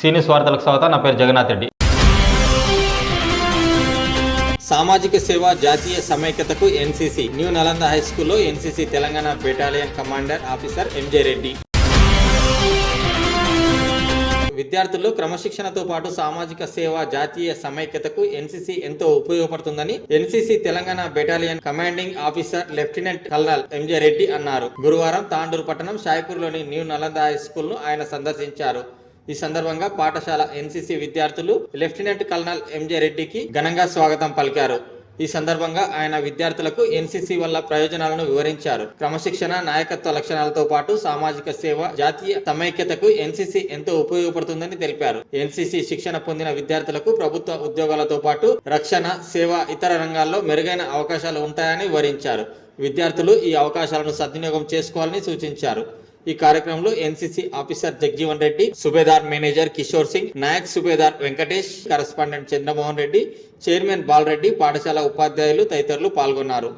సీనియస్ వార్తలకు స్వాగతం. నా పేరు జగన్నాథ్ రెడ్డి. సామాజిక సేవ జాతీయ సమైక్యతకు ఎన్సీసీ న్యూ నలంద హై స్కూల్లో NCC Telangana battalion commander officer MJ Reddy. విద్యార్థులు క్రమశిక్షణతో పాటు సామాజిక సేవ జాతీయ సమైక్యతకు ఎన్సీసీ ఎంతో ఉపయోగపడుతుందని NCC Telangana battalion commanding officer lieutenant colonel MJ Reddy అన్నారు. గురువారం తాండూరు పట్టణం షాయపూర్లోని న్యూ నలంద హై స్కూల్ను ఆయన సందర్శించారు. ఈ సందర్భంగా పాఠశాల ఎన్సీసీ విద్యార్థులు లెఫ్టినెంట్ కల్నల్ ఎంజే రెడ్డికి ఘనంగా స్వాగతం పలికారు. ఈ సందర్భంగా ఆయన విద్యార్థులకు ఎన్సీసీ వల్ల ప్రయోజనాలను వివరించారు. క్రమశిక్షణ నాయకత్వ లక్షణాలతో పాటు సామాజిక సేవ జాతీయ సమైక్యతకు ఎన్సీసీ ఎంతో ఉపయోగపడుతుందని తెలిపారు. ఎన్సీసీ శిక్షణ పొందిన విద్యార్థులకు ప్రభుత్వ ఉద్యోగాలతో పాటు రక్షణ సేవ ఇతర రంగాల్లో మెరుగైన అవకాశాలు ఉంటాయని వివరించారు. విద్యార్థులు ఈ అవకాశాలను సద్వినియోగం చేసుకోవాలని సూచించారు. ఈ కార్యక్రమంలో NCC officer Jagjivan Reddy subedar manager Kishore Singh Naik subedar Venkatesh correspondent Chandramohan Reddy chairman Balareddy పాఠశాల ఉపాధ్యాయులు తదితరులు పాల్గొన్నారు.